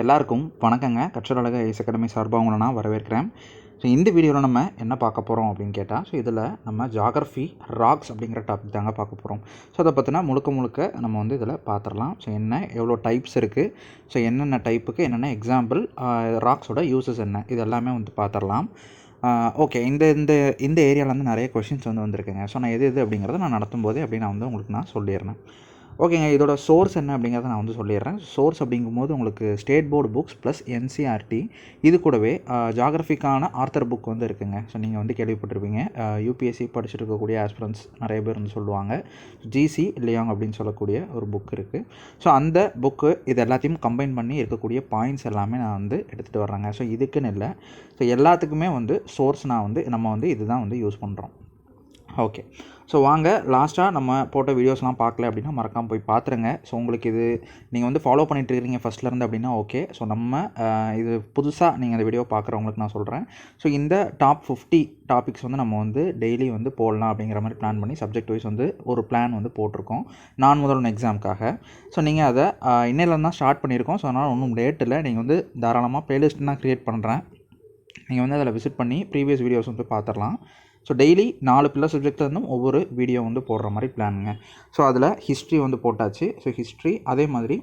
எல்லாருக்கும் வணக்கங்க. கற்றலக ice academy சார்பாக உங்களை நான் வரவேற்கிறேன். ஸோ இந்த வீடியோவில் நம்ம என்ன பார்க்க போகிறோம் அப்படின்னு கேட்டால் ஸோ இதில் நம்ம ஜாகிரஃபி ராக்ஸ் அப்படிங்கிற டாபிக் தாங்க பார்க்க போகிறோம் ஸோ அதை பற்றினா முழுக்க முழுக்க நம்ம வந்து இதில் பார்த்துடலாம் ஸோ என்ன எவ்வளோ டைப்ஸ் இருக்குது ஸோ என்னென்ன டைப்புக்கு என்னென்ன எக்ஸாம்பிள் ராக்ஸோட யூசஸ் என்ன? இது எல்லாமே வந்து பார்த்துடலாம் ஓகே இந்த இந்த இந்த ஏரியாவில் வந்து நிறைய கொஷின்ஸ் வந்து வந்திருக்குங்க. ஸோ நான் எது எது அப்படிங்கிறத நான் நடத்தும் போதே அப்படி நான் வந்து உங்களுக்கு நான் சொல்லிடுறேன் ஓகேங்க இதோட சோர்ஸ் என்ன அப்படிங்கிறத நான் வந்து சொல்லிடுறேன். சோர்ஸ் அப்படிங்கும்போது உங்களுக்கு state board books plus NCERT இது கூடவே ஜாகிரஃபிக்கான ஆர்த்தர் புக் வந்து இருக்குங்க. ஸோ நீங்கள் வந்து கேள்விப்பட்டிருப்பீங்க. யூபிஎஸ்சி படிச்சுட்டு இருக்கக்கூடிய ஆஸ்பிரன்ஸ் நிறைய பேர் வந்து சொல்லுவாங்க. ஜிசி லியாங் அப்படின்னு சொல்லக்கூடிய ஒரு புக் இருக்குது ஸோ அந்த புக்கு இது எல்லாத்தையும் கம்பைன் பண்ணி இருக்கக்கூடிய பாயிண்ட்ஸ் எல்லாமே நான் வந்து எடுத்துகிட்டு வர்றேங்க. ஸோ இதுக்குன்னு இல்லை. ஸோ எல்லாத்துக்குமே வந்து சோர்ஸ் நான் வந்து நம்ம வந்து இதுதான் வந்து யூஸ் பண்ணுறோம் ஓகே ஸோ வாங்க லாஸ்ட்டாக நம்ம போட்ட வீடியோஸ்லாம் பார்க்கல அப்படின்னா மறக்காமல் போய் பார்த்துருங்க ஸோ உங்களுக்கு இது நீங்கள் வந்து ஃபாலோ பண்ணிட்டு இருக்கீங்க ஃபஸ்ட்லேருந்து அப்படின்னா ஓகே ஸோ நம்ம இது புதுசாக நீங்கள் அந்த வீடியோ பார்க்குறவங்களுக்கு நான் சொல்கிறேன் ஸோ இந்த டாப் ஃபிஃப்டி டாபிக்ஸ் வந்து நம்ம வந்து டெய்லி வந்து போடலாம் அப்படிங்கிற மாதிரி பிளான் பண்ணி சப்ஜெக்ட் வைஸ் வந்து ஒரு பிளான் வந்து போட்டிருக்கோம். நான் முதல் எக்ஸாமுக்காக ஸோ நீங்கள் அதை இன்னையிலேருந்து தான் ஸ்டார்ட் பண்ணியிருக்கோம். ஸோ அதனால் ஒன்றும் லேட் இல்லை. நீங்கள் வந்து தாராளமாக ப்ளேலிஸ்ட் தான் க்ரியேட் பண்ணுறேன் நீங்கள் வந்து அதில் விசிட் பண்ணி ப்ரீவியஸ் வீடியோஸ் வந்து பார்த்துடலாம் ஸோ டெய்லி நாலு பிள்ளை சப்ஜெக்ட்லேருந்தும் ஒவ்வொரு வீடியோ வந்து போடுற மாதிரி பிளானுங்க ஸோ அதில் ஹிஸ்ட்ரி வந்து போட்டாச்சு. ஸோ ஹிஸ்ட்ரி அதே மாதிரி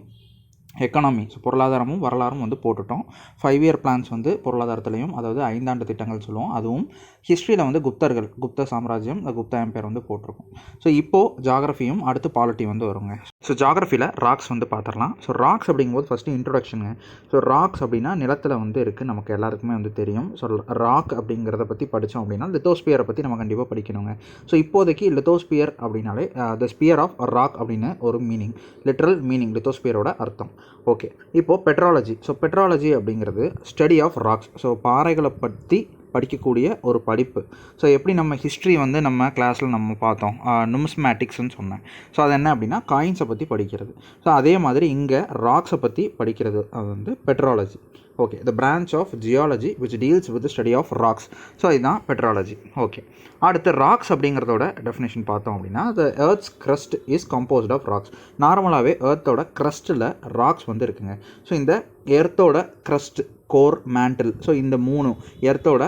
எக்கனாமி ஸோ பொருளாதாரமும் வரலாறும் வந்து போட்டுட்டோம். ஃபைவ் இயர் பிளான்ஸ் வந்து பொருளாதாரத்துலேயும் அதாவது ஐந்தாண்டு திட்டங்கள் சொல்லுவோம். அதுவும் ஹிஸ்ட்ரியில் வந்து குப்தர்கள் குப்த சாம்ராஜ்யம் இந்த குப்தா எம்பையர் வந்து போட்டிருக்கோம். ஸோ இப்போது ஜாகிரஃபியும் அடுத்து பாலிட்டி வந்து வருங்க. ஸோ ஜாகிரஃபியில் ராக்ஸ் வந்து பார்த்துடலாம் ஸோ ராக்ஸ் அப்படிங்கும்போது ஃபஸ்ட்டு இன்ட்ரொடக்ஷனுங்க ஸோ ராக்ஸ் அப்படின்னா நிலத்தில் வந்து இருக்குது நமக்கு எல்லாருக்குமே வந்து தெரியும். ஸோ ராக் அப்படிங்கிறத பற்றி படித்தோம் அப்படின்னா லித்தோஸ்பியரை பற்றி நம்ம கண்டிப்பாக படிக்கணுங்க. ஸோ இப்போதைக்கு லித்தோஸ்பியர் அப்படின்னாலே த ஸ்பியர் ஆஃப் ராக் அப்படின்னு ஒரு மீனிங் லிட்ரல் மீனிங் லித்தோஸ்பியரோட அர்த்தம். ஓகே இப்போது பெட்ராலஜி ஸோ பெட்ராலஜி அப்படிங்கிறது ஸ்டடி ஆஃப் ராக்ஸ் ஸோ பாறைகளை பற்றி படிக்கக்கூடிய ஒரு படிப்பு. ஸோ எப்படி நம்ம ஹிஸ்ட்ரி வந்து நம்ம கிளாஸில் நம்ம பார்த்தோம்? நுமிஸ்மேட்டிக்ஸ்னு சொன்னேன். ஸோ அது என்ன அப்படின்னா காயின்ஸை பற்றி படிக்கிறது. ஸோ அதே மாதிரி இங்கே ராக்ஸை பற்றி படிக்கிறது. அது வந்து petrology okay the branch of geology which deals with study of rocks so இதுதான் பெட்ராலஜி ஓகே அடுத்து ராக்ஸ் அப்படிங்கிறதோட டெஃபினேஷன் பார்த்தோம் அப்படின்னா the earth's crust is composed of rocks நார்மலாகவே ஏர்த்தோட க்ரஸ்ட்டில் ராக்ஸ் வந்து இருக்குங்க. ஸோ இந்த எர்த்தோட க்ரஸ்ட் கோர் மேண்டில் ஸோ இந்த மூணு எர்த்தோட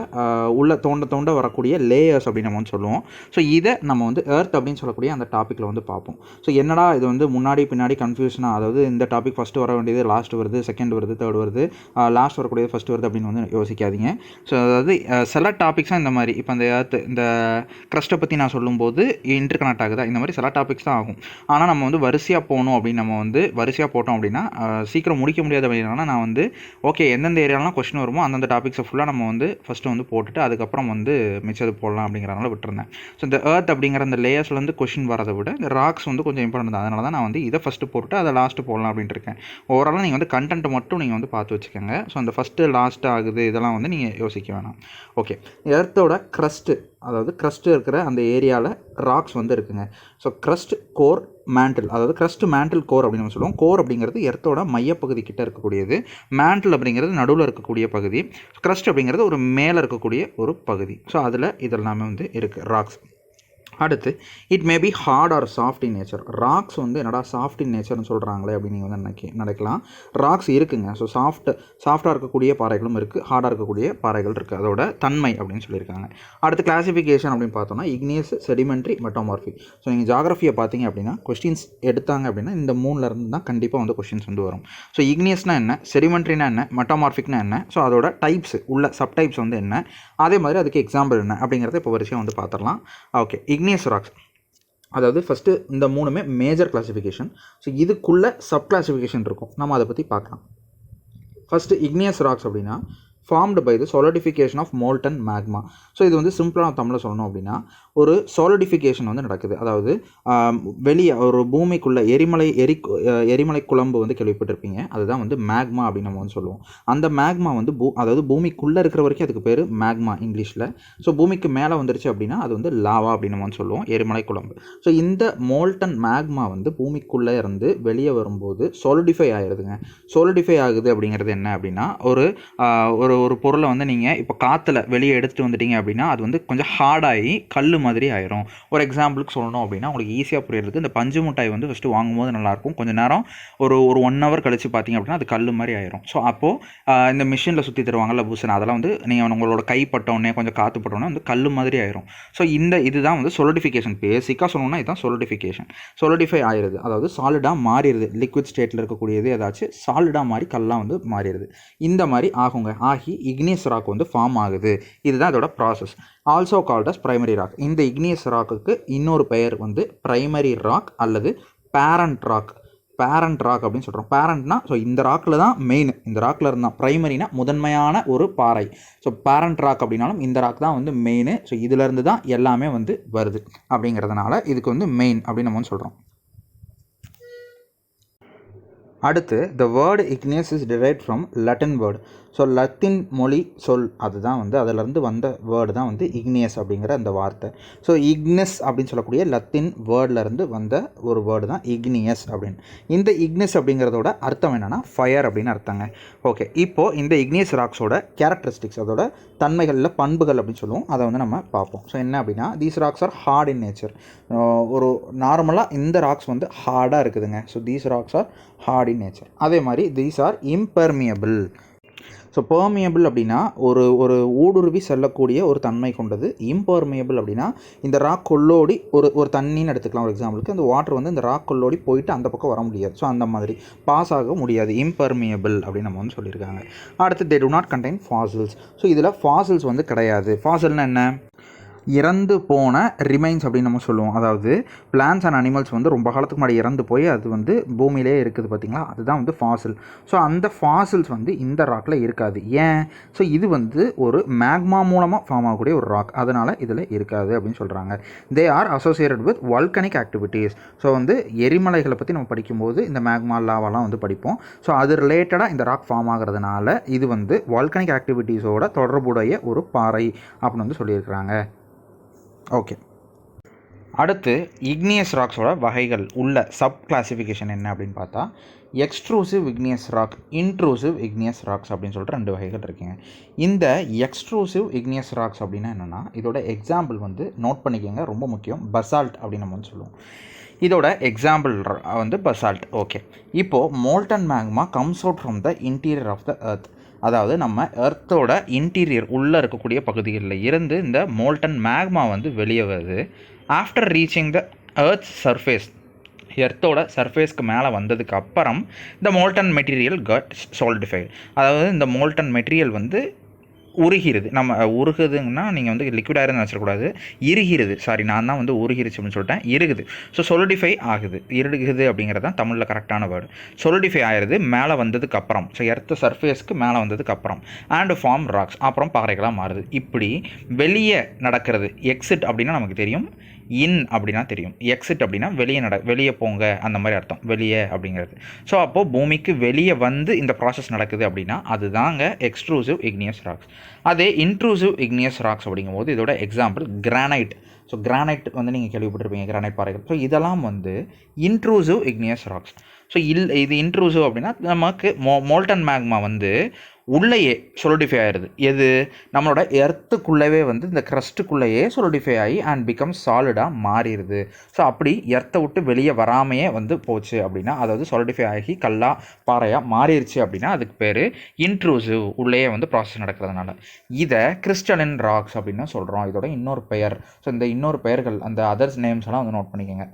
உள்ள தோண்ட தோண்ட வரக்கூடிய லேயர்ஸ் அப்படின்னு நம்ம வந்து சொல்லுவோம். ஸோ இதை நம்ம வந்து எர்த் அப்படின்னு சொல்லக்கூடிய அந்த டாப்பிக்கில் வந்து பார்ப்போம். ஸோ என்னடா இது வந்து முன்னாடி பின்னாடி கன்ஃபியூஷனாக அதாவது இந்த டாபிக் ஃபஸ்ட்டு வர வேண்டியது லாஸ்ட் வருது செகண்ட் வருது தேர்ட் வருது லாஸ்ட் வரக்கூடியது ஃபஸ்ட்டு வருது அப்படின்னு வந்து யோசிக்காதீங்க. ஸோ அதாவது சில டாபிக்ஸாக இந்த மாதிரி. இப்போ இந்த எர்த் இந்த க்ரஸ்ட்டை பற்றி நான் சொல்லும்போது இன்டர் கனெக்ட் ஆகுதா? இந்த மாதிரி சில டாபிக்ஸ் தான் ஆகும். ஆனால் நம்ம வந்து வரிசையாக போகணும் அப்படின்னு நம்ம வந்து வரிசையாக போட்டோம் அப்படின்னா சீக்கிரம் முடிக்க முடியாது அப்படின்னா நான் வந்து ஓகே எந்தெந்த ஏரியா ஏரியாலாம் கொஸ்டின் வருமோ அந்தந்த டாபிக்ஸை ஃபுல்லாக நம்ம வந்து ஃபஸ்ட்டு வந்து போட்டுட்டு அதுக்கப்புறம் வந்து மிச்சது போடலாம் அப்படிங்கிறனால விட்டுருந்தேன். ஸோ இந்த ஏர்த் அப்படிங்கிற அந்த லேயர்ஸ்லேருந்து கொஷின் வரதை விட இந்த ராக்ஸ் வந்து கொஞ்சம் இம்பார்ட்டன்ட் தான். அதனால தான் நான் வந்து இதை ஃபஸ்ட்டு போட்டு அதை லாஸ்ட்டு போடலாம் அப்படின்ட்டு இருக்கேன். ஓவராலாக நீங்கள் வந்து கண்டென்ட் மட்டும் நீங்கள் வந்து பார்த்து வச்சுக்கோங்க. ஸோ அந்த ஃபஸ்ட்டு லாஸ்ட் ஆகுது இதெல்லாம் வந்து நீங்கள் யோசிக்க வேணாம். ஓகே எர்த்தோட க்ரஸ்ட்டு அதாவது க்ரஸ்ட்டு இருக்கிற அந்த ஏரியாவில் ராக்ஸ் வந்து இருக்குங்க. ஸோ க்ரஸ்ட் கோர் மேண்டில் அதாவது க்ரஸ்ட் மேண்டில் கோர் அப்படின்னு நம்ம சொல்லுவோம். கோர் அப்படிங்கிறது எர்த்தோட மையப்பகுதி கிட்ட இருக்கக்கூடியது. மேண்டில் அப்படிங்கிறது நடுவில் இருக்கக்கூடிய பகுதி. க்ரஸ்ட் அப்படிங்கிறது ஒரு மேலே இருக்கக்கூடிய ஒரு பகுதி. ஸோ அதில் இதெல்லாமே வந்து இருக்குது ராக்ஸ் அடுத்து it may be hard or soft in nature rocks வந்து என்னடா சாஃப்ட் இன் நேச்சர்னு சொல்கிறாங்களே அப்படின்னு நீங்கள் வந்து நினைக்க நினைக்கலாம். ராக்ஸ் இருக்குங்க. ஸோ சாஃப்ட் சாஃப்டாக இருக்கக்கூடிய பாறைகளும் இருக்குது ஹார்டாக இருக்கக்கூடிய பாறைகள் இருக்குது அதோட தன்மை அப்படின்னு சொல்லியிருக்காங்க. அடுத்து கிளாசிஃபிகேஷன் அப்படின்னு பார்த்தோம்னா இக்னியஸ் செடிமெண்ட்ரி மெட்டோமார்ஃபி ஸோ நீங்கள் ஜாகிரஃபியை பார்த்தீங்க அப்படின்னா கொஸ்டின்ஸ் எடுத்தாங்க அப்படின்னா இந்த மூணுலேருந்து தான் கண்டிப்பாக வந்து கொஸ்டின்ஸ் வந்து வரும். ஸோ இக்னியஸ்னால் என்ன? செடிமெண்ட்ரினா என்ன? மெட்டோமார்ஃபிக்னா என்ன? ஸோ அதோட டைப்ஸ் உள்ள சப்டைப்ஸ் வந்து என்ன? அதே மாதிரி அதுக்கு எக்ஸாம்பிள் என்ன? அப்படிங்கிறத இப்போ வரிசையாக வந்து பார்த்துடலாம். ஓகே இக்னியஸ் ராக்ஸ் அதாவது ஃபஸ்ட்டு இந்த மூணுமே மேஜர் கிளாசிஃபிகேஷன் ஸோ இதுக்குள்ளே சப் கிளாசிஃபிகேஷன் இருக்கும். நம்ம அதை பற்றி பார்க்கலாம். ஃபஸ்ட்டு இக்னியஸ் ராக்ஸ் அப்படின்னா formed by the solidification of molten magma so இது வந்து சிம்பிளான தமிழில் சொல்லணும் அப்படின்னா ஒரு சொலடிஃபிகேஷன் வந்து நடக்குது. அதாவது வெளியே ஒரு பூமிக்குள்ளே எரிமலை எரி எரிமலை குழம்பு வந்து கேள்விப்பட்டிருப்பீங்க. அதுதான் வந்து மேக்மா அப்படின்னு நம்ம வந்து சொல்லுவோம். அந்த மேக்மா வந்து பூ அதாவது பூமிக்குள்ளே இருக்கிற வரைக்கும் அதுக்கு பேர் மேக்மா இங்கிலீஷில் ஸோ பூமிக்கு மேலே வந்துருச்சு அப்படின்னா அது வந்து லாவா அப்படின்னு நம்ம வந்து சொல்லுவோம் எரிமலை குழம்பு. ஸோ இந்த மோல்டன் மேக்மா வந்து பூமிக்குள்ளே இருந்து வெளியே வரும்போது சொலிடிஃபை ஆயிடுதுங்க சொலிடிஃபை ஆகுது அப்படிங்கிறது என்ன அப்படின்னா ஒரு ஒரு ஒரு ஒரு பொருளை வந்து நீங்கள் இப்போ காற்றுல வெளியே எடுத்துகிட்டு வந்துட்டீங்க அப்படின்னா அது வந்து கொஞ்சம் ஹார்டாகி கல் மாதிரி ஆயிரும். ஒரு எக்ஸாம்பிளுக்கு சொல்லணும் அப்படின்னா உங்களுக்கு ஈஸியாக புரியறதுக்கு இந்த பஞ்சு மிட்டாய் வந்து ஃபஸ்ட்டு வாங்கும்போது நல்லாயிருக்கும். கொஞ்சம் நேரம் ஒரு ஒரு ஒன் ஹவர் கழிச்சு பார்த்தீங்க அப்படின்னா அது கல் மாதிரி ஆயிரும். ஸோ அப்போது இந்த மிஷினில் சுற்றி தருவாங்கல்ல பூசன் அதெல்லாம் வந்து நீங்கள் உங்களோட கை பட்டோடனே கொஞ்சம் காற்று பட்டோடனே வந்து கல் மாதிரி ஆயிரும். ஸோ இந்த இதுதான் வந்து சொலிடிஃபிகேஷன் பேசிக்காக சொல்லணும்னா இதுதான் சொலிடிஃபிகேஷன் சொலிடிஃபை ஆயிடுது. அதாவது சாலிடாக மாறிடுது. லிக்விட் ஸ்டேட்டில் இருக்கக்கூடியது ஏதாச்சும் சாலிடாக மாறி கல்லாக வந்து மாறிடுது. இந்த மாதிரி ஆகுங்க. ஆகி இக்னியஸ் ராக் வந்து ஃபார்ம் ஆகுது. இதுதான் அதோட process also called as primary rock இந்த இக்னியஸ் ராக்குக்கு இன்னொரு பெயர் வந்து ப்ரைமரி ராக் அல்லது பேரண்ட் ராக் பேரண்ட் ராக் அப்படின்னு சொல்கிறோம் பேரண்ட்னா ஸோ இந்த ராக்கில் தான் மெயின் இந்த ராக்கில் இருந்தால் ப்ரைமரினா முதன்மையான ஒரு பாறை. ஸோ பேரண்ட் ராக் அப்படின்னாலும் இந்த ராக் தான் வந்து மெயின் ஸோ இதிலேருந்து தான் எல்லாமே வந்து வருது அப்படிங்கிறதுனால இதுக்கு வந்து மெயின் அப்படின்னு நம்ம வந்து சொல்கிறோம் அடுத்து the word igneous is derive from Latin word so Latin மொழி சொல் அதுதான் வந்து அதிலிருந்து வந்த வேர்டு தான் வந்து இக்னியஸ் அப்படிங்கிற அந்த வார்த்தை. ஸோ இக்னஸ் அப்படின்னு சொல்லக்கூடிய லத்தின் வேர்ட்லேருந்து வந்த ஒரு வேர்டு தான் இக்னியஸ் அப்படின்னு. இந்த இக்னஸ் அப்படிங்கிறதோட அர்த்தம் என்னென்னா ஃபயர் அப்படின்னு அர்த்தங்க. ஓகே இப்போது இந்த இக்னியஸ் ராக்ஸோட கேரக்டரிஸ்டிக்ஸ் அதோட தன்மைகளில் பண்புகள் அப்படின்னு சொல்லுவோம். அதை வந்து நம்ம பார்ப்போம். ஸோ என்ன அப்படின்னா these rocks are hard in nature ஒரு நார்மலாக இந்த ராக்ஸ் வந்து ஹார்டாக இருக்குதுங்க. So these rocks are hard in nature அதே மாதிரி these are impermeable so permeable அப்படின்னா ஒரு ஒரு ஊடுருவி செல்லக்கூடிய ஒரு தன்மை கொண்டது. இம்பெர்மியபிள் அப்படின்னா இந்த ராக் கொல்லோடி ஒரு ஒரு தண்ணின்னு எடுத்துக்கலாம் ஒரு எக்ஸாம்பிளுக்கு அந்த வாட்டர் வந்து இந்த ராக் கொல்லோடி போயிட்டு அந்த பக்கம் வர முடியாது. ஸோ அந்த மாதிரி. பாஸ் ஆக முடியாது. இம்பெர்மியபிள் அப்படின்னு நம்ம வந்து சொல்லியிருக்காங்க. அடுத்து they do not contain fossils so இதில் ஃபாசில்ஸ் வந்து கிடையாது. ஃபாசில்னா என்ன? இறந்து போன ரிமைன்ஸ் அப்படின்னு நம்ம சொல்லுவோம். அதாவது பிளான்ஸ் அண்ட் அனிமல்ஸ் வந்து ரொம்ப காலத்துக்கு முன்னாடி இறந்து போய் அது வந்து பூமியிலே இருக்குது பார்த்திங்களா? அதுதான் வந்து ஃபாசில் ஸோ அந்த ஃபாசில்ஸ் வந்து இந்த ராக்கில் இருக்காது. ஏன்? ஸோ இது வந்து ஒரு மேக்மா மூலமாக ஃபார்ம் ஆகக்கூடிய ஒரு ராக் அதனால் இதில் இருக்காது அப்படின்னு சொல்கிறாங்க they are associated with volcanic activities so வந்து எரிமலைகளை பற்றி நம்ம படிக்கும்போது இந்த மேக்மா லாவெல்லாம் வந்து படிப்போம். ஸோ அது ரிலேட்டடாக இந்த ராக் ஃபார்ம் ஆகிறதுனால இது வந்து வால்கனிக் ஆக்டிவிட்டீஸோட தொடர்புடைய ஒரு பாறை அப்படின்னு வந்து சொல்லியிருக்கிறாங்க. ஓகே அடுத்து இக்னியஸ் ராக்ஸோட வகைகள் உள்ள சப் கிளாசிஃபிகேஷன் என்ன அப்படின்னு பார்த்தா extrusive igneous rock intrusive igneous rocks அப்படின்னு சொல்லிட்டு ரெண்டு வகைகள் இருக்குங்க. இந்த எக்ஸ்ட்ரூசிவ் இக்னியஸ் ராக்ஸ் அப்படின்னா என்னென்னா இதோட எக்ஸாம்பிள் வந்து நோட் பண்ணிக்கோங்க ரொம்ப முக்கியம். பசால்ட் அப்படின்னு நம்ம வந்து சொல்லுவோம். இதோட எக்ஸாம்பிள் வந்து பசால்ட் ஓகே இப்போது molten magma comes out from the interior of the earth அதாவது நம்ம எர்த்தோட இன்டீரியர் உள்ளே இருக்கக்கூடிய பகுதிகளில் இருந்து இந்த மோல்டன் மேக்மா வந்து வெளியே வருது. After reaching the earth surface எர்த்தோட சர்ஃபேஸ்க்கு மேலே வந்ததுக்கு அப்புறம் இந்த மோல்டன் மெட்டீரியல் கட் சால்டிஃபைடு அதாவது இந்த மோல்டன் மெட்டீரியல் வந்து உருகிறது. நம்ம உருகுதுங்கன்னா நீங்கள் வந்து லிக்விட் ஆயிரம் வச்சிடக்கூடாது இருகிறது. சாரி நான் தான் வந்து உருகிருச்சு அப்படின்னு சொல்லிட்டேன். இருக்குது ஸோ சொலிடிஃபை ஆகுது. இருகுது அப்படிங்கிறது தான் தமிழில் கரெக்டான வேர்டு சொலிடிஃபை ஆயிடுது மேலே வந்ததுக்கு அப்புறம். ஸோ எர்த்த சர்ஃபேஸ்க்கு மேலே வந்ததுக்கு அப்புறம். அண்ட் ஃபார்ம் ராக்ஸ் அப்புறம் பாறைகளாக மாறுது. இப்படி வெளியே நடக்கிறது எக்ஸிட் அப்படின்னா நமக்கு தெரியும். இன் அப்படின்னா தெரியும். எக்ஸிட் அப்படின்னா வெளியே நட வெளியே போங்க அந்த மாதிரி அர்த்தம். வெளியே அப்படிங்கிறது. ஸோ அப்போது பூமிக்கு வெளியே வந்து இந்த ப்ராசஸ் நடக்குது அப்படின்னா அதுதாங்க எக்ஸ்ட்ரூசிவ் இக்னியஸ் ராக்ஸ் அதே இன்ட்ரூசிவ் இக்னியஸ் ராக்ஸ் அப்படிங்கும்போது இதோட எக்ஸாம்பிள் கிரானைட் ஸோ கிரானைட் வந்து நீங்கள் கேள்விப்பட்டிருப்பீங்க கிரானைட் பாறைகள். ஸோ இதெல்லாம் வந்து இன்ட்ரூசிவ் இக்னியஸ் ராக்ஸ் ஸோ இல் இது இன்ட்ரூசிவ் அப்படின்னா நமக்கு மோ மோல்டன் மேக்மா வந்து உள்ளேயே சொலிடிஃபை ஆயிடுது எது? நம்மளோட எர்த்துக்குள்ளவே வந்து இந்த க்ரஸ்ட்டுக்குள்ளேயே சொலிடிஃபை ஆகி அண்ட் பிகம் சாலிடாக மாறிடுது. ஸோ அப்படி எர்த்தை விட்டு வெளியே வராமையே வந்து போச்சு அப்படின்னா அதாவது சொலிடிஃபை ஆகி கல்லாக பாறையாக மாறிடுச்சு அப்படின்னா அதுக்கு பேர் இன்ட்ரூசிவ் உள்ளேயே வந்து ப்ராசஸ் நடக்கிறதுனால. இதை கிறிஸ்டலின் ராக்ஸ் அப்படின்னு சொல்கிறோம் இதோட இன்னொரு பெயர். ஸோ இந்த இன்னொரு பெயர்கள் அந்த அதர்ஸ் நேம்ஸ் எல்லாம் வந்து நோட் பண்ணிக்கோங்க.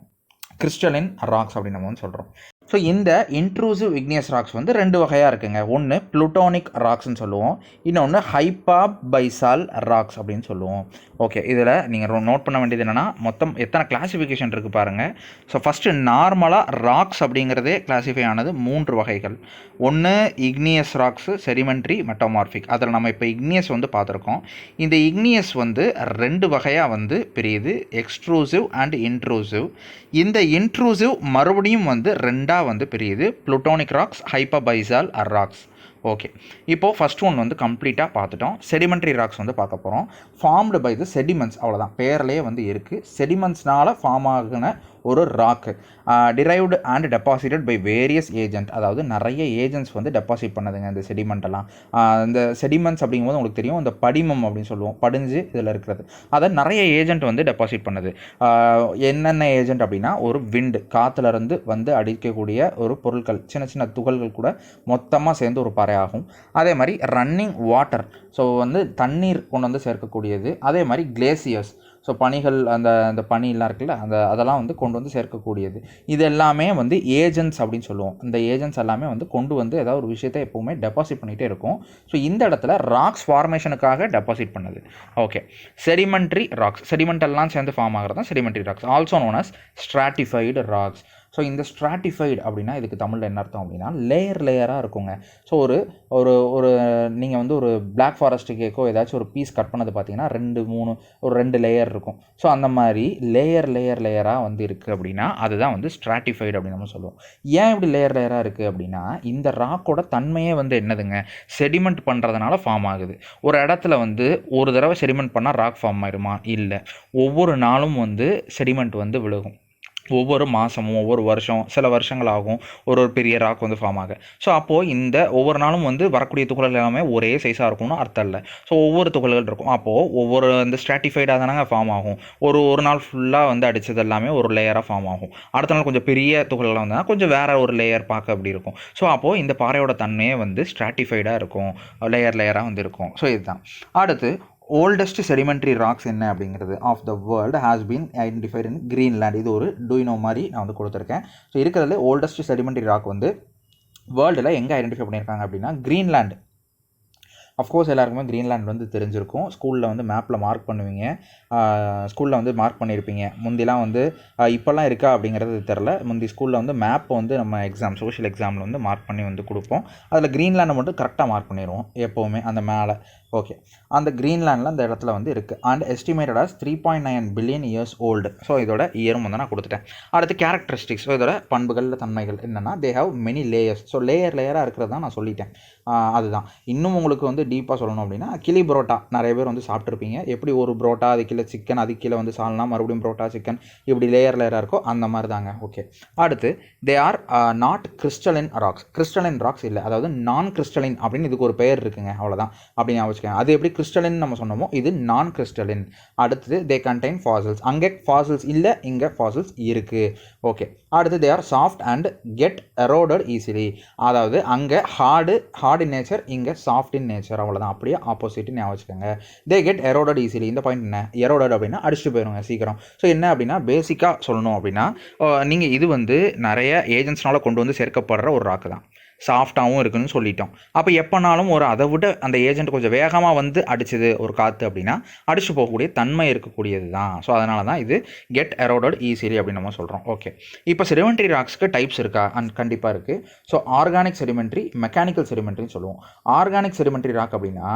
கிறிஸ்டலின் ராக்ஸ் அப்படின்னு நம்ம வந்து சொல்கிறோம் ஸோ இந்த இன்ட்ரூசிவ் இக்னியஸ் ராக்ஸ் வந்து ரெண்டு வகையாக இருக்குங்க. ஒன்று ப்ளூட்டோனிக் ராக்ஸ்னு சொல்லுவோம். இன்னொன்று ஹைப்பா பைசால் ராக்ஸ் அப்படின்னு சொல்லுவோம். ஓகே இதில் நீங்கள் நோட் பண்ண வேண்டியது என்னென்னா மொத்தம் எத்தனை கிளாசிஃபிகேஷன் இருக்குது பாருங்கள் ஸோ ஃபஸ்ட்டு நார்மலாக ராக்ஸ் அப்படிங்கிறதே கிளாசிஃபை ஆனது மூன்று வகைகள். ஒன்று இக்னியஸ் ராக்ஸு செரிமெண்ட்ரி மெட்டோமார்ஃபிக் அதில் நம்ம இப்போ இக்னியஸ் வந்து பார்த்துருக்கோம். இந்த இக்னியஸ் வந்து ரெண்டு வகையாக வந்து பிரியுது. எக்ஸ்ட்ரூசிவ் அண்ட் இன்ட்ரூசிவ் இந்த இன்ட்ரூசிவ் மறுபடியும் வந்து ரெண்டாக வந்து பிரியுது. Plutonic rocks hypabyssal rocks okay இப்போது ஃபஸ்ட் ஒன் வந்து கம்ப்ளீட்டாக பார்த்துட்டோம். செடிமெண்ட்ரி ராக்ஸ் வந்து பார்க்க போகிறோம் ஃபார்ம்டு பை த செடிமெண்ட்ஸ் அவ்வளோதான் பேர்லேயே வந்து இருக்குது செடிமெண்ட்ஸ்னால் ஃபார்ம் ஆகின ஒரு ராக்கு derived and deposited by various agent அதாவது நிறைய ஏஜென்ட்ஸ் வந்து டெபாசிட் பண்ணதுங்க இந்த செடிமெண்ட்டெல்லாம் இந்த செடிமெண்ட்ஸ் அப்படிங்கும்போது உங்களுக்கு தெரியும் இந்த படிமம் அப்படின்னு சொல்லுவோம். படிஞ்சு இதில் இருக்கிறது. அதை நிறைய ஏஜென்ட் வந்து டெபாசிட் பண்ணுது. என்னென்ன ஏஜென்ட் அப்படின்னா ஒரு விண்டு காற்றுலேருந்து இருந்து வந்து அடிக்கக்கூடிய ஒரு பொருட்கள் சின்ன சின்ன துகள்கள் கூட மொத்தமாக சேர்ந்து ஒரு பறையாகும் அதே மாதிரி ரன்னிங் வாட்டர் ஸோ வந்து தண்ணீர் கொண்டு வந்து சேர்க்கக்கூடியது. அதே மாதிரி கிளேசியர்ஸ் ஸோ பணிகள் அந்த அந்த பனிலாம் இருக்குல்ல அந்த அதெல்லாம் வந்து கொண்டு வந்து சேர்க்கக்கூடியது. இது எல்லாமே வந்து ஏஜென்ட்ஸ் அப்படின்னு சொல்லுவோம். இந்த ஏஜென்ட்ஸ் எல்லாமே வந்து கொண்டு வந்து ஏதாவது ஒரு விஷயத்தை எப்போவுமே டெபாசிட் பண்ணிகிட்டே இருக்கும். ஸோ இந்த இடத்துல ராக்ஸ் ஃபார்மேஷனுக்காக டெபாசிட் பண்ணுது. ஓகே செடிமெண்ட்ரி ராக்ஸ் செடிமெண்டெல்லாம் சேர்ந்து ஃபார்ம் ஆகிறது தான் sedimentary rocks also known as stratified rocks so இந்த ஸ்ட்ராட்டிஃபைடு அப்படின்னா இதுக்கு தமிழில் என்ன அர்த்தம் அப்படின்னா லேயர் லேயராக இருக்குங்க. ஸோ ஒரு ஒரு ஒரு நீங்கள் வந்து ஒரு பிளாக் ஃபாரஸ்ட் கேக்கோ ஏதாச்சும் ஒரு பீஸ் கட் பண்ணது பார்த்தீங்கன்னா ரெண்டு மூணு ஒரு ரெண்டு லேயர் இருக்கும். ஸோ அந்த மாதிரி லேயர் லேயர் லேயராக வந்து இருக்குது அப்படின்னா அதுதான் வந்து ஸ்ட்ராட்டிஃபைடு அப்படின்னு நம்ம சொல்லுவோம். ஏன் இப்படி லேயர் லேயராக இருக்குது அப்படின்னா இந்த ராக்கோட தன்மையே வந்து என்னதுங்க? செடிமெண்ட் பண்ணுறதுனால ஃபார்ம் ஆகுது. ஒரு இடத்துல வந்து ஒரு தடவை செடிமெண்ட் பண்ணால் ராக் ஃபார்ம் ஆயிருமா? இல்லை. ஒவ்வொரு நாளும் வந்து செடிமெண்ட் வந்து விழுகும். ஒவ்வொரு மாதமும் ஒவ்வொரு வருஷம் சில வருஷங்கள் ஆகும் ஒரு ஒரு பெரிய ராக் வந்து ஃபார்ம் ஆக. ஸோ அப்போது இந்த ஒவ்வொரு நாளும் வந்து வரக்கூடிய துகள்கள் எல்லாமே ஒரே சைஸாக இருக்கும்னு அர்த்தம் இல்லை. ஸோ ஒவ்வொரு துகள்கள் இருக்கும். அப்போது ஒவ்வொரு இந்த ஸ்ட்ராட்டிஃபைடாக தானங்க ஃபார்ம் ஆகும். ஒரு ஒரு நாள் ஃபுல்லாக வந்து அடித்தது எல்லாமே ஒரு லேயராக ஃபார்ம் ஆகும். அடுத்த நாள் கொஞ்சம் பெரிய துகள்களாக வந்தால் கொஞ்சம் வேறு ஒரு லேயர் பார்க்க அப்படி இருக்கும். ஸோ அப்போது இந்த பாறையோட தன்மையே வந்து ஸ்ட்ராட்டிஃபைடாக இருக்கும். லேயர் லேயராக வந்து இருக்கும். ஸோ இதுதான். அடுத்து ஓல்டஸ்ட் செடிமெண்ட்ரி ராக்ஸ் என்ன அப்படிங்கிறது of the world has been identified in Greenland இது ஒரு டூயினோ மாதிரி நான் வந்து கொடுத்துருக்கேன். ஸோ இருக்கிறதுல ஓல்டஸ்ட் செடிமெண்ட்ரி ராக் வந்து வேர்ல்டில் எங்கே ஐடென்டிஃபை பண்ணியிருக்காங்க அப்படின்னா கிரீன்லேண்ட் அஃப்கோர்ஸ் எல்லாருக்குமே கிரீன்லேண்ட் வந்து தெரிஞ்சிருக்கும். ஸ்கூலில் வந்து மேப்பில் மார்க் பண்ணுவீங்க. ஸ்கூலில் வந்து மார்க் பண்ணியிருப்பீங்க முந்திலாம் வந்து இப்போல்லாம் இருக்கா அப்படிங்கிறது தெரில முந்தி ஸ்கூலில் வந்து மேப் வந்து நம்ம எக்ஸாம் சோஷியல் எக்ஸாமில் வந்து மார்க் பண்ணி வந்து கொடுப்போம். அதில் க்ரீன்லேண்டை மட்டும் கரெக்டாக மார்க் பண்ணிடுவோம் எப்போவுமே அந்த மேலே. ஓகே அந்த க்ரீன்லேண்டில் அந்த இடத்துல வந்து இருக்குது and estimated as three point nine billion years old so இதோட இயரும் வந்து நான் கொடுத்துட்டேன். அடுத்து கேரக்டரிஸ்டிக்ஸ் ஸோ இதோட பண்புகள் தன்மைகள் என்னென்னா they have many layers so layer லேயராக இருக்கிறது தான் நான் சொல்லிட்டேன். அதுதான். இன்னும் உங்களுக்கு வந்து டீப்பாக சொல்லணும் அப்படின்னா கிளி புரோட்டா நிறைய பேர் வந்து சாப்பிட்ருப்பீங்க எப்படி ஒரு புரோட்டா அது கிளி கீழே சிக்கன் அது கீழே வந்து சால்னா மறுபடியும் புரோட்டா சிக்கன் இப்படி லேயர் லேயராக இருக்கோ அந்த மாதிரி தாங்க ஓகே அடுத்து they are not crystalline rocks crystalline rocks இல்லை. அதாவது நான் கிறிஸ்டலின் அப்படின்னு இதுக்கு ஒரு பெயர் இருக்குங்க. அவ்வளோதான் அப்படி ஞாபகம் வச்சுக்கோங்க. அது எப்படி கிறிஸ்டலின் நம்ம சொன்னோமோ இது நான் கிறிஸ்டலின் அடுத்தது தே கண்டெயின் ஃபாசில்ஸ் அங்கே ஃபாசில்ஸ் இல்லை இங்கே ஃபாசில்ஸ் இருக்குது ஓகே அடுத்து they are soft and get eroded easily அதாவது அங்கே ஹார்டு ஹார்ட் இன் நேச்சர் இங்கே சாஃப்ட் இன் நேச்சர் அவ்வளோதான் அப்படியே ஆப்போசிட் ஞாபகம் வச்சுக்கோங்க. தே கெட் எரோடட் ஈஸிலி இந்த பாயிண்ட் என்ன? எரோடட் அப்படின்னா அடிச்சுட்டு போயிருங்க சீக்கிரம். ஸோ என்ன அப்படின்னா பேசிக்காக சொல்லணும் அப்படின்னா நீங்கள் இது வந்து நிறைய ஏஜென்ட்ஸ்னால கொண்டு வந்து சேர்க்கப்படுற ஒரு ராக்கு தான். சாஃப்டாகவும் இருக்குன்னு சொல்லிட்டோம். அப்போ எப்போனாலும் ஒரு அதை விட அந்த ஏஜென்ட் கொஞ்சம் வேகமாக வந்து அடிச்சது ஒரு காற்று அப்படின்னா அடிச்சு போகக்கூடிய தன்மை இருக்கக்கூடியது தான் ஸோ அதனால தான் இது கெட் எரோடட் ஈஸிலி அப்படின்னு நம்ம சொல்கிறோம் ஓகே இப்போ செடிமெண்ட்ரி ராக்ஸ்க்கு டைப்ஸ் இருக்கா? அண்ட் கண்டிப்பாக இருக்குது ஸோ ஆர்கானிக் செடிமெண்ட்ரி மெக்கானிக்கல் செடிமெண்ட்ரின்னு சொல்லுவோம். ஆர்கானிக் செடிமெண்ட்ரி ராக் அப்படின்னா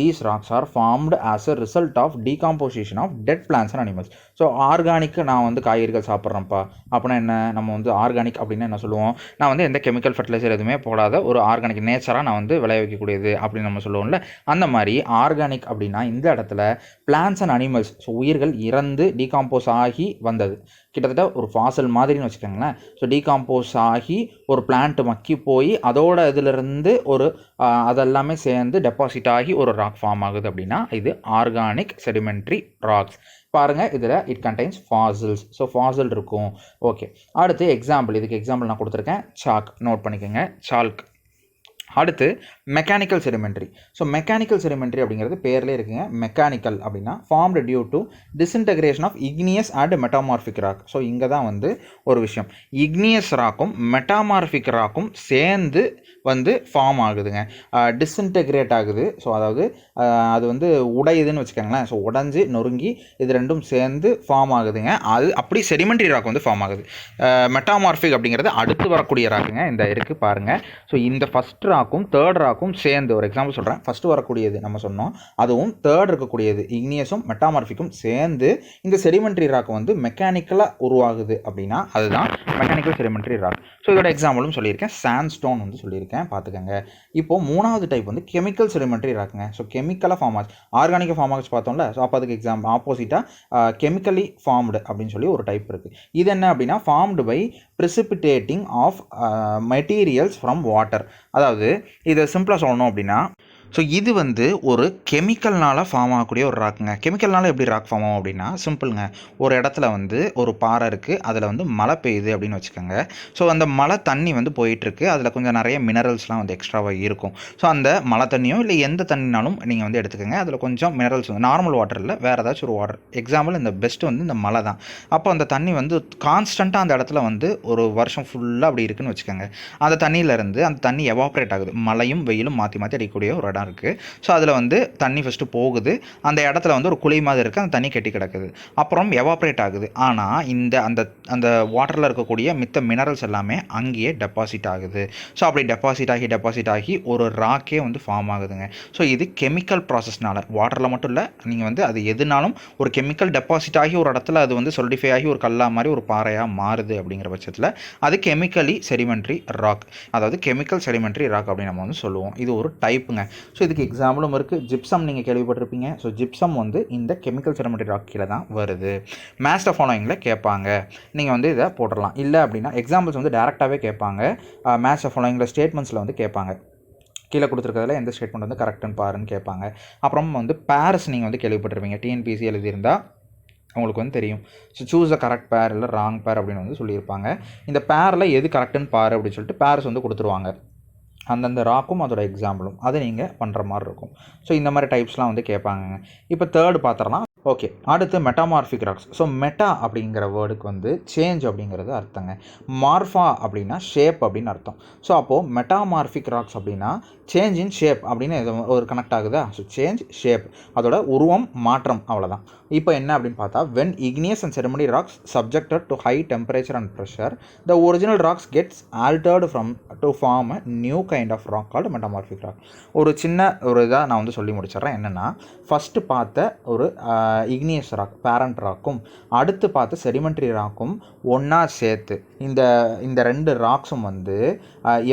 these rocks are formed as a result of decomposition of dead plants and animals so organic நான் வந்து காய்கறிகள் சாப்பிட்றேன்ப்பா. அப்படின்னா என்ன? நம்ம வந்து ஆர்கானிக் அப்படின்னு என்ன சொல்லுவோம்? நான் வந்து எந்த கெமிக்கல் ஃபர்டிலைசர் எதுவுமே போடாத ஒரு ஆர்கானிக் நேச்சராக நான் வந்து விளைய வைக்கக்கூடியது அப்படின்னு நம்ம சொல்லுவோம்ல. அந்த மாதிரி ஆர்கானிக் அப்படின்னா இந்த இடத்துல பிளான்ஸ் அண்ட் அனிமல்ஸ் ஸோ உயிர்கள் இறந்து டீகாம்போஸ் ஆகி வந்தது. கிட்டத்தட்ட ஒரு ஃபாசல் மாதிரின்னு வச்சுக்கோங்களேன். ஸோ டீகாம்போஸ் ஆகி ஒரு பிளான்ட் மக்கி போய் அதோட இதிலிருந்து ஒரு அதெல்லாமே சேர்ந்து டெபாசிட் ஆகி ஒரு ராக் ஃபார்ம் ஆகுது அப்படின்னா இது ஆர்கானிக் செடிமெண்ட்ரி ராக்ஸ் பாருங்கள் இதில் it contains fossils so fossil இருக்கும். ஓகே அடுத்து எக்ஸாம்பிள் இதுக்கு எக்ஸாம்பிள் நான் கொடுத்துருக்கேன். சாக் நோட் பண்ணிக்கோங்க. சால்க் அடுத்து mechanical sedimentary so mechanical sedimentary அப்படிங்கிறது பேர்லேயே இருக்குங்க. மெக்கானிக்கல் அப்படின்னா formed due to disintegration of igneous and metamorphic rock so இங்கே தான் வந்து ஒரு விஷயம். இக்னியஸ் ராக்கும் மெட்டாமார்ஃபிக் ராக்கும் சேர்ந்து வந்து ஃபார்ம் ஆகுதுங்க. டிஸ்இன்டகிரேட் ஆகுது. ஸோ அதாவது அது வந்து உடையுதுன்னு வச்சுக்கோங்களேன். ஸோ உடஞ்சி நொறுங்கி இது ரெண்டும் சேர்ந்து ஃபார்ம் ஆகுதுங்க. அது அப்படி செடிமெண்ட்ரி ராக் வந்து ஃபார்ம் ஆகுது. மெட்டாமார்ஃபிக் அப்படிங்கிறது அடுத்து வரக்கூடிய ராக்குங்க இந்த இருக்குது பாருங்கள் ஸோ இந்த ஃபஸ்ட் ராக்கும் தேர்ட் ராக்கும் ராக்கும் சேர்ந்து ஒரு எக்ஸாம்பிள் சொல்கிறேன் ஃபஸ்ட்டு வரக்கூடியது நம்ம சொன்னோம். அதுவும் தேர்ட் இருக்கக்கூடியது. இக்னியஸும் மெட்டாமார்ஃபிக்கும் சேர்ந்து இந்த செடிமெண்ட்ரி ராக் வந்து மெக்கானிக்கலாக உருவாகுது அப்படின்னா அதுதான் மெக்கானிக்கல் செடிமெண்ட்ரி ராக் ஸோ இதோட எக்ஸாம்பிளும் சொல்லியிருக்கேன். சாண்ட்ஸ்டோன் வந்து சொல்லியிருக்கேன். பார்த்துக்கோங்க. இப்போ மூணாவது டைப் வந்து கெமிக்கல் செடிமெண்ட்ரி ராக்குங்க ஸோ கெமிக்கலாக ஃபார்ம் ஆச்சு. ஆர்கானிக்காக ஃபார்ம் ஆச்சு பார்த்தோம்ல. ஸோ அப்போ அதுக்கு எக்ஸாம் ஆப்போசிட்டாக கெமிக்கலி ஃபார்ம்டு அப்படின்னு சொல்லி ஒரு டைப் இருக்குது இது என்ன அப்படின்னா formed by precipitating of materials from water அதாவது இதை சிம்பிளாக சொல்லணும் அப்படின்னா ஸோ இது வந்து ஒரு கெமிக்கல்னால் ஃபார்ம் ஆகக்கூடிய ஒரு ராக்குங்க கெமிக்கல்னால் எப்படி ராக் ஃபார்ம் ஆகும் அப்படின்னா சிம்பிளுங்க ஒரு இடத்துல வந்து ஒரு பாறை இருக்குது அதில் வந்து மழை பெய்யுது அப்படின்னு வச்சுக்கோங்க. ஸோ அந்த மழை தண்ணி வந்து போயிட்டுருக்கு. அதில் கொஞ்சம் நிறைய மினரல்ஸ்லாம் வந்து எக்ஸ்ட்ராவாக இருக்கும். ஸோ அந்த மழை தண்ணியோ இல்லை எந்த தண்ணினாலும் நீங்கள் வந்து எடுத்துக்கோங்க. அதில் கொஞ்சம் மினரல்ஸ் வந்து நார்மல் வாட்டரில் வேறு ஏதாச்சும் ஒரு வாட்டர் எக்ஸாம்பிள் இந்த பெஸ்ட்டு வந்து இந்த மழை தான். அப்போ அந்த தண்ணி வந்து கான்ஸ்டண்ட்டாக அந்த இடத்துல வந்து ஒரு வருஷம் ஃபுல்லாக அப்படி இருக்குன்னு வச்சுக்கோங்க. அந்த தண்ணியிலேருந்து அந்த தண்ணி எவாப்ரேட் ஆகுது. மழையும் வெயிலும் மாற்றி மாற்றி அடிக்கக்கூடிய ஒரு இடம். இருக்குது ஸோ அதில் வந்து தண்ணி ஃபஸ்ட்டு போகுது. அந்த இடத்துல வந்து ஒரு குழி மாதிரி இருக்குது அந்த தண்ணி கெட்டி கிடக்குது. அப்புறம் எவாப்ரேட் ஆகுது. ஆனால் இந்த அந்த அந்த வாட்டரில் இருக்கக்கூடிய மித்த மினரல்ஸ் எல்லாமே அங்கேயே டெபாசிட் ஆகுது. ஸோ அப்படி டெபாசிட் ஆகி டெபாசிட் ஆகி ஒரு ராக்கே வந்து ஃபார்ம் ஆகுதுங்க. ஸோ இது கெமிக்கல் ப்ராசஸ்னால வாட்டரில் மட்டும் இல்லை நீங்கள் வந்து அது எதுனாலும் ஒரு கெமிக்கல் டெபாசிட் ஆகி ஒரு இடத்துல அது வந்து சொலிடிஃபை ஆகி ஒரு கல்லா மாதிரி ஒரு பாறையாக மாறுது அப்படிங்கிற பட்சத்தில் அது கெமிக்கலி செடிமெண்ட்ரி ராக் அதாவது கெமிக்கல் செடிமெண்ட்ரி ராக் அப்படின்னு நம்ம வந்து சொல்லுவோம். இது ஒரு டைப்புங்க ஸோ இதுக்கு எக்ஸாம்பிளும் இருக்குது ஜிப்சம் நீங்கள் கேள்விப்பட்டிருப்பீங்க. ஸோ ஜிப்சம் வந்து இந்த கெமிக்கல் செடிமெண்ட்ரி ராக் கீழே தான் வருது. மேஸ்டர் ஃபாலோயிங்கில் கேட்பாங்க. நீங்கள் வந்து இதை போட்டுடலாம். இல்லை அப்படின்னா எக்ஸாம்பிள்ஸ் வந்து டேரெக்டாகவே கேட்பாங்க. மேஸ்டர் ஃபாலோயிங்கில் ஸ்டேட்மெண்ட்ஸில் வந்து கேட்பாங்க. கீழே கொடுத்துருக்கிறதுல எந்த ஸ்டேட்மெண்ட் வந்து கரெக்டுன்னு பாருன்னு கேட்பாங்க. அப்புறம் வந்து பேரஸ் நீங்கள் வந்து கேள்விப்பட்டிருப்பீங்க. டிஎன்பிசி எழுதியிருந்தால் உங்களுக்கு வந்து தெரியும். ஸோ சூஸ் அ கரெக்ட் பேர் இல்லை ராங் பேர் அப்படின்னு வந்து சொல்லியிருப்பாங்க. இந்த பேரில் எது கரெக்டுன்னு பாரு அப்படின்னு சொல்லிட்டு பேரஸ் வந்து கொடுத்துருவாங்க. அந்தந்த ராக்கும் அதோட எக்ஸாம்பிளும் அதை நீங்கள் பண்ணுற மாதிரி இருக்கும். ஸோ இந்த மாதிரி டைப்ஸ்லாம் வந்து கேட்பாங்க இப்போ தேர்டு பார்த்துடலாம். ஓகே அடுத்து மெட்டாமார்ஃபிக் ராக்ஸ் ஸோ மெட்டா அப்படிங்கிற வேர்டுக்கு வந்து சேஞ்ச் அப்படிங்கிறது அர்த்தங்க. மார்ஃபா அப்படின்னா ஷேப் அப்படின்னு அர்த்தம். ஸோ அப்போது மெட்டாமார்ஃபிக் ராக்ஸ் அப்படின்னா சேஞ்ச் இன் ஷேப் அப்படின்னு இது ஒரு கனெக்ட் ஆகுதா? ஸோ சேஞ்ச் ஷேப் அதோட உருவம் மாற்றம் அவ்வளோதான் இப்போ என்ன அப்படின்னு பார்த்தா when igneous and ceremony rocks subjected to high temperature and pressure the original rocks gets altered from to form a new kind of rock called metamorphic rock ஒரு சின்ன ஒரு இதாக நான் வந்து சொல்லி முடிச்சிடுறேன். என்னென்னா ஃபஸ்ட்டு பார்த்த ஒரு இக்னியஸ் ராக் பேரண்ட் ராக்கும் அடுத்து பார்த்து செடிமெண்ட்ரி ராக்கும் ஒன்றா சேர்த்து. இந்த இந்த ரெண்டு ராக்ஸும் வந்து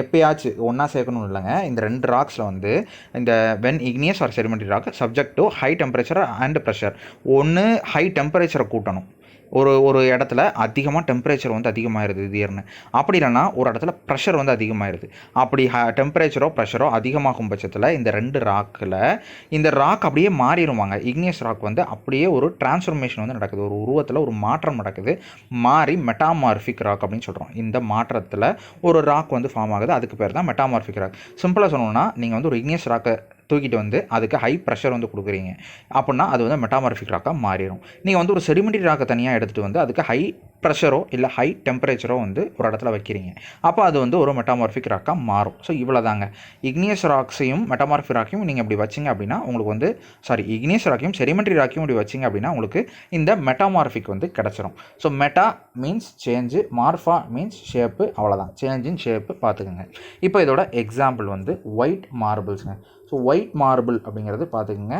எப்பயாச்சும் ஒன்றா சேர்க்கணும் இல்லைங்க. இந்த ரெண்டு ராக்ஸில் வந்து இந்த when igneous or sedimentary rock subject to high temperature and pressure ஒன்று ஹை டெம்பரேச்சரை கூட்டணும். ஒரு ஒரு இடத்துல அதிகமாக டெம்பரேச்சர் வந்து அதிகமாகிருது திடீர்னு. அப்படி இல்லைன்னா ஒரு இடத்துல ப்ரெஷர் வந்து அதிகமாகிருது அப்படி டெம்பரேச்சரோ ப்ரெஷரோ அதிகமாகும் பட்சத்தில் இந்த ரெண்டு ராக்கில் இந்த ராக் அப்படியே மாறிடுவாங்க. இக்னியஸ் ராக் வந்து அப்படியே ஒரு டிரான்ஸ்ஃபர்மேஷன் வந்து நடக்குது. ஒரு உருவத்தில் ஒரு மாற்றம் நடக்குது. மாறி மெட்டாமார்ஃபிக் ராக் அப்படின்னு சொல்கிறோம் இந்த மாற்றத்தில் ஒரு ராக் வந்து ஃபார்ம் ஆகுது. அதுக்கு பேர் தான் மெட்டாமார்ஃபிக் ராக் சிம்பிளாக சொன்னோம்னா நீங்கள் வந்து ஒரு இக்னியஸ் ராக்கை தூக்கிட்டு வந்து அதுக்கு ஹை ப்ரெஷர் வந்து கொடுக்குறீங்க. அப்படின்னா அது வந்து மெட்டாமார்ஃபிக் ராக்காக மாறிடும் நீங்கள் வந்து ஒரு செடிமெண்ட்ரி ராக்கை தனியாக எடுத்துகிட்டு வந்து அதுக்கு ஹை ப்ரெஷரோ இல்லை ஹை டெம்பரேச்சரோ வந்து ஒரு இடத்துல வைக்கிறீங்க. அப்போ அது வந்து ஒரு மெட்டாமார்ஃபிக் ராக்காக மாறும். ஸோ இவ்வளோ தாங்க இக்னியஸ் ராக்ஸையும் மெட்டாமார்ஃபிக் ராக்கையும் நீங்கள் இப்படி வச்சிங்க அப்படின்னா உங்களுக்கு வந்து சாரி இக்னியஸ் ராக்கையும் செடிமெண்ட்ரி ராக்கையும் இப்படி வச்சிங்க அப்படின்னா உங்களுக்கு இந்த மெட்டாமார்ஃபிக் வந்து கிடச்சிரும். So meta means change morpha means shape அவ்வளோதான் சேஞ்சின் ஷேப்பு பார்த்துக்குங்க இப்போ இதோட எக்ஸாம்பிள் வந்து ஒயிட் மார்பிள்ஸுங்க ஸோ ஒயிட் மார்பிள் அப்படிங்கிறது பார்த்துக்குங்க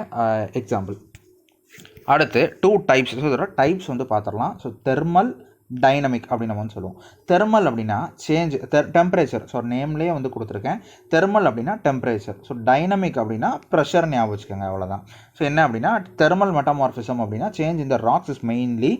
எக்ஸாம்பிள் அடுத்து டூ டைப்ஸ் ஸோ இதோட டைப்ஸ் வந்து பார்த்துடலாம். ஸோ தெர்மல் டைனமிக் அப்படின்னு நம்ம வந்து சொல்லுவோம். தெர்மல் அப்படின்னா சேஞ்ச் டெம்பரேச்சர் ஸோ நேம்லேயே வந்து கொடுத்துருக்கேன். தெர்மல் அப்படின்னா டெம்பரேச்சர் ஸோ டைனமிக் அப்படின்னா ப்ரெஷர் ஞாபகம் வச்சுக்கோங்க அவ்வளோதான் ஸோ என்ன அப்படின்னா தெர்மல் மெட்டமார்ஃபிசம் அப்படின்னா சேஞ்ச் இந்த rocks is mainly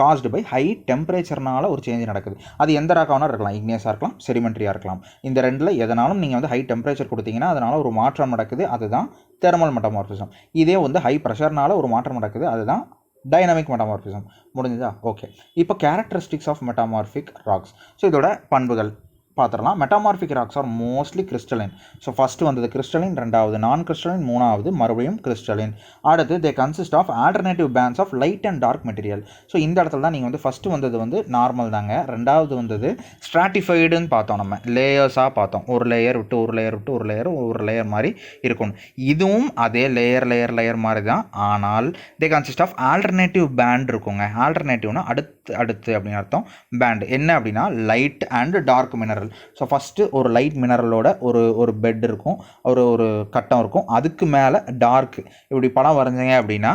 caused by high டெம்பரேச்சர்னால ஒரு சேஞ்ச் நடக்குது. அது எந்த ராக்காக இருக்கலாம். இக்னியஸாக இருக்கலாம் செடிமெண்ட்ரியாக இருக்கலாம். இந்த ரெண்டில் எதனாலும் நீங்கள் வந்து ஹை டெம்பரேச்சர் கொடுத்தீங்கன்னா அதனால் ஒரு மாற்றம் நடக்குது. அதுதான் தெர்மல் மெட்டமார்ஃபிசம் இதே வந்து ஹை ப்ரெஷர்னால ஒரு மாற்றம் நடக்குது. அதுதான் டைனமிக் மெட்டாமார்ஃபிசம் முடிஞ்சுதா? ஓகே இப்போ characteristics of metamorphic rocks so இதோட பண்புகள். பார்த்துடலாம். Metamorphic rocks are mostly crystalline so first வந்தது கிறிஸ்டலின் ரெண்டாவது நான் கிறிஸ்டலின் மூணாவது மறுபடியும் கிறிஸ்டலின் அடுத்து they consist of alternative bands of light and dark material so இந்த இடத்துல தான் நீங்கள் வந்து ஃபஸ்ட்டு வந்தது வந்து நார்மல் தாங்க. ரெண்டாவது வந்தது ஸ்ட்ராட்டிஃபைடுன்னு பார்த்தோம் நம்ம. லேயர்ஸாக பார்த்தோம். ஒரு லேயர் விட்டு ஒரு லேயர் விட்டு ஒரு லேயர் ஒரு லேயர் மாதிரி இருக்கணும். இதுவும் அதே லேயர் லேயர் லேயர் மாதிரி தான். ஆனால் they consist of alternative band இருக்குங்க. ஆல்டர்னேட்டிவ்னா அடுத்த அடுத்து அடுத்து அப்படின்னு அர்த்தம். பேண்ட் என்ன அப்படின்னா light and dark mineral so first ஒரு லைட் மினரலோட ஒரு ஒரு பெட் இருக்கும். ஒரு ஒரு கட்டம் இருக்கும். அதுக்கு மேலே டார்க் இப்படி படம் வரைஞ்சிங்க அப்படின்னா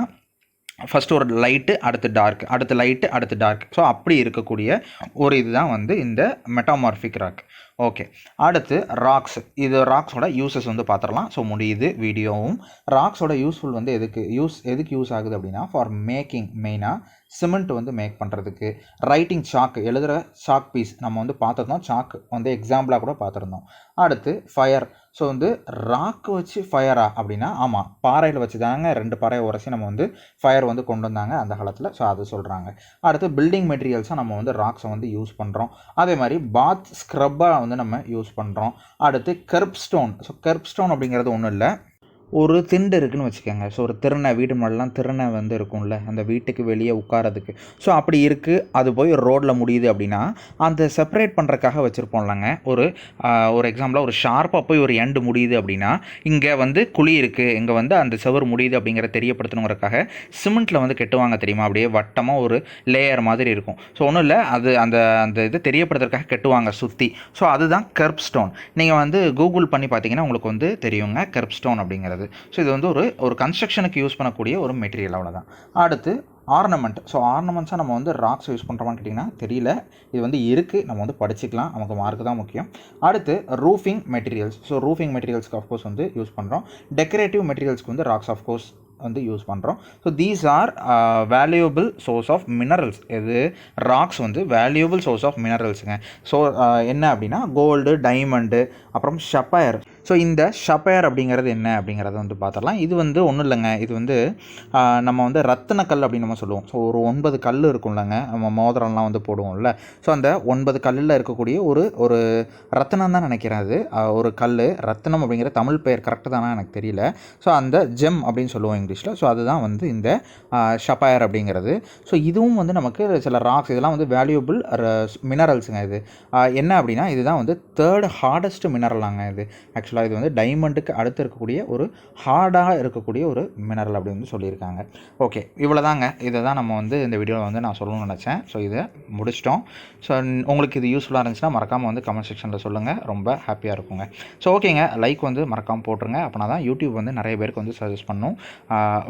ஃபஸ்ட்டு ஒரு லைட்டு அடுத்து டார்க் அடுத்து லைட்டு அடுத்து டார்க் ஸோ அப்படி இருக்கக்கூடிய ஒரு இதுதான் வந்து இந்த மெட்டாமார்ஃபிக் ராக் ஓகே அடுத்து ராக்ஸ் இது ராக்ஸோட யூசஸ் வந்து பார்த்துடலாம் ஸோ முடியுது வீடியோவும். ராக்ஸோட யூஸ்ஃபுல் வந்து எதுக்கு? யூஸ் எதுக்கு யூஸ் ஆகுது அப்படின்னா ஃபார் மேக்கிங் மெயினாக சிமெண்ட் வந்து மேக் பண்ணுறதுக்கு ரைட்டிங் சாக் எழுதுகிற சாக் பீஸ் நம்ம வந்து பார்த்துருந்தோம் சாக் வந்து எக்ஸாம்பிளாக கூட பார்த்துருந்தோம் அடுத்து ஃபயர் ஸோ வந்து ராக் வச்சு ஃபயரா அப்படின்னா ஆமாம் பாறையில் வச்சு தாங்க ரெண்டு பாறையை உரசி நம்ம வந்து ஃபயர் வந்து கொண்டு வந்தாங்க அந்த காலத்தில். ஸோ அது சொல்கிறாங்க அடுத்து பில்டிங் மெட்டீரியல்ஸாக நம்ம வந்து ராக்ஸை வந்து யூஸ் பண்ணுறோம் அதே மாதிரி பாத் ஸ்க்ரப்பாக வந்து நம்ம யூஸ் பண்ணுறோம் அடுத்து kerb stone so kerb stone அப்படிங்கிறது ஒன்றும் இல்லை. ஒரு திண்டு இருக்குன்னு வச்சுக்கோங்க. ஸோ ஒரு திறனை வீடு முன்னாடிலாம் திறனை வந்து இருக்கும்ல அந்த வீட்டுக்கு வெளியே உட்காரதுக்கு ஸோ அப்படி இருக்குது அது போய் ரோட்டில் முடியுது அப்படின்னா அந்த செப்பரேட் பண்ணுறக்காக வச்சுருப்போம்லங்க. ஒரு ஒரு எக்ஸாம்பிளாக ஒரு ஷார்ப்பாக போய் ஒரு எண்டு முடியுது அப்படின்னா இங்கே வந்து குழி இருக்குது இங்கே வந்து அந்த செவர் முடியுது அப்படிங்கிற தெரியப்படுத்தணுங்கிறக்காக சிமெண்ட்டில் வந்து கெட்டுவாங்க தெரியுமா? அப்படியே வட்டமாக ஒரு லேயர் மாதிரி இருக்கும். ஸோ ஒன்றும் இல்லை அது அந்த அந்த இது தெரியப்படுத்துறதுக்காக கெட்டுவாங்க சுற்றி ஸோ அதுதான் கர்ப் ஸ்டோன் நீங்கள் வந்து கூகுள் பண்ணி பார்த்தீங்கன்னா உங்களுக்கு வந்து தெரியுங்க கர்ப் ஸ்டோன் அப்படிங்கிறது. ஸோ இது வந்து ஒரு ஒரு கன்ஸ்ட்ரக்ஷனுக்கு யூஸ் பண்ணக்கூடிய ஒரு மெட்டீரியல் அவ்வளோதான் அடுத்து ஆர்னமெண்ட் ஸோ ஆர்னமெண்ட்ஸாக நம்ம வந்து ராக்ஸ் யூஸ் பண்ணுறோமான்னு கேட்டிங்கன்னா தெரியல. இது வந்து இருக்குது நம்ம வந்து படிச்சுக்கலாம். நமக்கு மார்க் தான் முக்கியம். அடுத்து ரூஃபிங் மெட்டீரியல்ஸ் ஸோ ரூஃபிங் மெட்டீரியல்ஸ்க்கு ஆஃப்கோர்ஸ் வந்து யூஸ் பண்ணுறோம் டெக்கரேட்டிவ் மெட்டீரியல்ஸ்க்கு வந்து ராக்ஸ் ஆஃப்கோர்ஸ் வந்து யூஸ் பண்ணுறோம் so these are valuable source of minerals இது ராக்ஸ் வந்து வேல்யூபிள் சோர்ஸ் ஆஃப் மினரல்ஸுங்க ஸோ என்ன அப்படின்னா கோல்டு டைமண்டு அப்புறம் ஷப்பயர் ஸோ இந்த ஷப்பயர் அப்படிங்கிறது என்ன அப்படிங்கிறத வந்து பார்த்துடலாம். இது வந்து ஒன்றும் இல்லைங்க. இது வந்து நம்ம வந்து ரத்தன கல் அப்படின்னு நம்ம சொல்லுவோம். ஸோ ஒரு ஒன்பது கல் இருக்கும்லங்க நம்ம மோதிரம்லாம் வந்து போடுவோம்ல. ஸோ அந்த ஒன்பது கல்லில் இருக்கக்கூடிய ஒரு ஒரு ரத்தனம் தான் நினைக்கிறேன் அது. ஒரு கல் ரத்தனம் அப்படிங்கிற தமிழ் பெயர் கரெக்டு தானே எனக்கு தெரியல. ஸோ அந்த ஜெம் அப்படின்னு சொல்லுவோம் இங்கிலீஷில். ஸோ அதுதான் வந்து இந்த ஷப்பயர் அப்படிங்கிறது. ஸோ இதுவும் வந்து நமக்கு சில ராக்ஸ் இதெல்லாம் வந்து வேல்யூபிள் மினரல்ஸுங்க இது. என்ன அப்படின்னா இதுதான் வந்து தேர்ட் ஹார்டஸ்ட் மினரலாங்க இது. ஆக்சுவலாக இது வந்து டைமண்டுக்கு அடுத்து இருக்கக்கூடிய ஒரு ஹார்டாக இருக்கக்கூடிய ஒரு மினரல் அப்படி வந்து சொல்லியிருக்காங்க. ஓகே இவ்வளோதாங்க இதை தான் நம்ம வந்து இந்த வீடியோவில் வந்து நான் சொல்லணும்னு நினச்சேன். ஸோ இதை முடிச்சிட்டோம். ஸோ உங்களுக்கு இது யூஸ்ஃபுல்லாக இருந்துச்சுன்னா மறக்காமல் வந்து கமெண்ட் செக்ஷனில் சொல்லுங்கள் ரொம்ப ஹாப்பியாக இருக்குங்க. ஸோ ஓகேங்க லைக் வந்து மறக்காமல் போட்டுருங்க. அப்படின்னா தான் யூடியூப் வந்து நிறைய பேருக்கு வந்து சஜஸ்ட் பண்ணும்.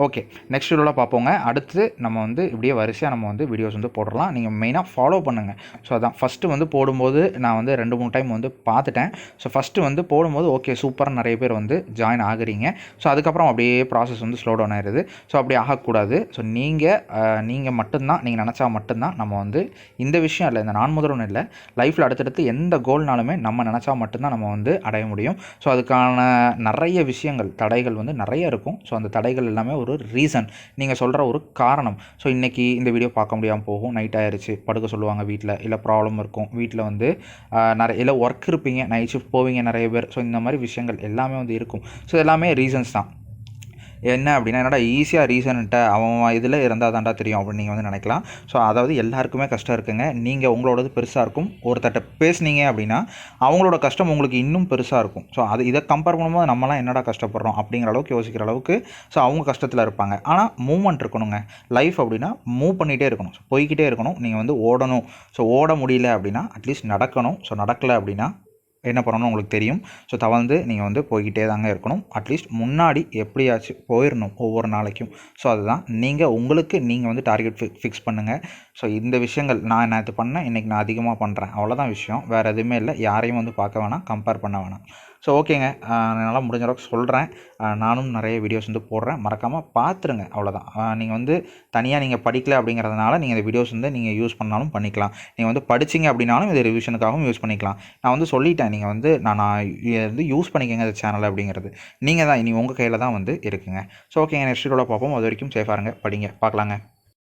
ஓகே நெக்ஸ்ட் வீடியோவில் பார்ப்போங்க. அடுத்து நம்ம வந்து இப்படியே வரிசையாக நம்ம வந்து வீடியோஸ் வந்து போடலாம் நீங்கள் மெயினாக ஃபாலோ பண்ணுங்கள் ஸோ அதான். ஃபஸ்ட்டு வந்து போடும்போது நான் வந்து ரெண்டு மூணு டைம் வந்து பார்த்துட்டேன். ஸோ ஃபஸ்ட்டு வந்து போடும்போது ஓகே சூப்பராக நிறைய பேர் வந்து ஜாயின் ஆகுறீங்க. ஸோ அதுக்கப்புறம் அப்படியே ப்ராசஸ் வந்து ஸ்லோ டவுன் ஆயிடுது ஸோ அப்படி ஆகக்கூடாது. ஸோ நீங்கள் நீங்கள் மட்டும்தான் நீங்கள் நினச்சா மட்டும்தான் நம்ம வந்து இந்த விஷயம் இல்லை இந்த நான் முதல்வன் இல்லை. லைஃப்பில் அடுத்தடுத்து எந்த கோல்னாலுமே நம்ம நினச்சா மட்டும்தான் நம்ம வந்து அடைய முடியும். ஸோ அதுக்கான நிறைய விஷயங்கள் தடைகள் வந்து நிறைய இருக்கும். ஸோ அந்த தடைகள் எல்லாமே ஒரு ரீசன் நீங்கள் சொல்கிற ஒரு காரணம். ஸோ இன்றைக்கி இந்த வீடியோ பார்க்க முடியாமல் போகும். நைட் ஆயிடுச்சு படுக்க சொல்லுவாங்க வீட்டில். இல்லை ப்ராப்ளம் இருக்கும். வீட்டில் வந்து நிறைய இல்லை ஒர்க் இருப்பீங்க. நைட் ஷிஃப்ட் போவீங்க நிறைய பேர். ஸோ இந்த மாதிரி விஷயங்கள் எல்லாமே வந்து இருக்கும். ஸோ எல்லாமே ரீசன்ஸ் தான். என்ன அப்படின்னா என்னடா ஈஸியாக ரீசன்ட்ட அவன் இதில் இருந்தால் தான்டா தெரியும் அப்படின்னு நீங்கள் வந்து நினைக்கலாம். ஸோ அதாவது எல்லாருக்குமே கஷ்டம் இருக்குங்க. நீங்கள் உங்களோடது பெருசாக இருக்கும். ஒருத்தட்ட பேசுனீங்க அப்படின்னா அவங்களோட கஷ்டம் உங்களுக்கு இன்னும் பெருசாக இருக்கும். ஸோ அது இதை கம்பேர் பண்ணும்போது நம்மலாம் என்னடா கஷ்டப்படுறோம் அப்படிங்கிற அளவுக்கு யோசிக்கிற அளவுக்கு ஸோ அவங்க கஷ்டத்தில் இருப்பாங்க. ஆனால் மூவ்மெண்ட் இருக்கணுங்க. லைஃப் அப்படின்னா மூவ் பண்ணிகிட்டே இருக்கணும். ஸோ போய்கிட்டே இருக்கணும். நீங்கள் வந்து ஓடணும். ஸோ ஓட முடியல அப்படின்னா அட்லீஸ்ட் நடக்கணும். ஸோ நடக்கலை அப்படின்னா என்ன பண்ணணும்னு உங்களுக்கு தெரியும். ஸோ தவழ்ந்து நீங்கள் வந்து போய்கிட்டே தாங்க இருக்கணும். அட்லீஸ்ட் முன்னாடி எப்படியாச்சும் போயிடணும் ஒவ்வொரு நாளைக்கும். ஸோ அதுதான். நீங்கள் உங்களுக்கு நீங்கள் வந்து டார்கெட் ஃபி ஃபிக்ஸ் பண்ணுங்கள் ஸோ இந்த விஷயங்கள் நான் நேற்று பண்ணேன் இன்றைக்கி நான் அதிகமாக பண்ணுறேன் அவ்வளோதான் விஷயம். வேறு எதுவுமே இல்லை. யாரையும் வந்து பார்க்க வேணாம் கம்பேர் பண்ண வேணாம். ஸோ ஓகேங்க என்னால் முடிஞ்ச அளவுக்கு சொல்கிறேன் நானும் நிறைய வீடியோஸ் வந்து போடுறேன். மறக்காமல் பார்த்துருங்க அவ்வளோதான் நீங்கள் வந்து தனியாக நீங்கள் படிக்கல அப்படிங்கிறதுனால நீங்கள் இந்த வீடியோஸ் வந்து நீங்கள் யூஸ் பண்ணாலும் பண்ணிக்கலாம். நீங்கள் வந்து படிச்சீங்க அப்படின்னாலும் இது ரிவிஷனுக்காகவும் யூஸ் பண்ணிக்கலாம். நான் வந்து சொல்லிட்டேன். நீங்கள் வந்து நான் நான் இதை வந்து யூஸ் பண்ணிக்கங்க இந்த சேனல் அப்படிங்கிறது. நீங்கள் தான் இனி உங்கள் கையில் தான் வந்து இருக்குங்க. ஸோ ஓகேங்க நெக்ஸ்ட் வீடியோவில் பார்ப்போம். அது வரைக்கும் சேஃபாக இருங்க. படிங்க. பார்க்கலாங்க.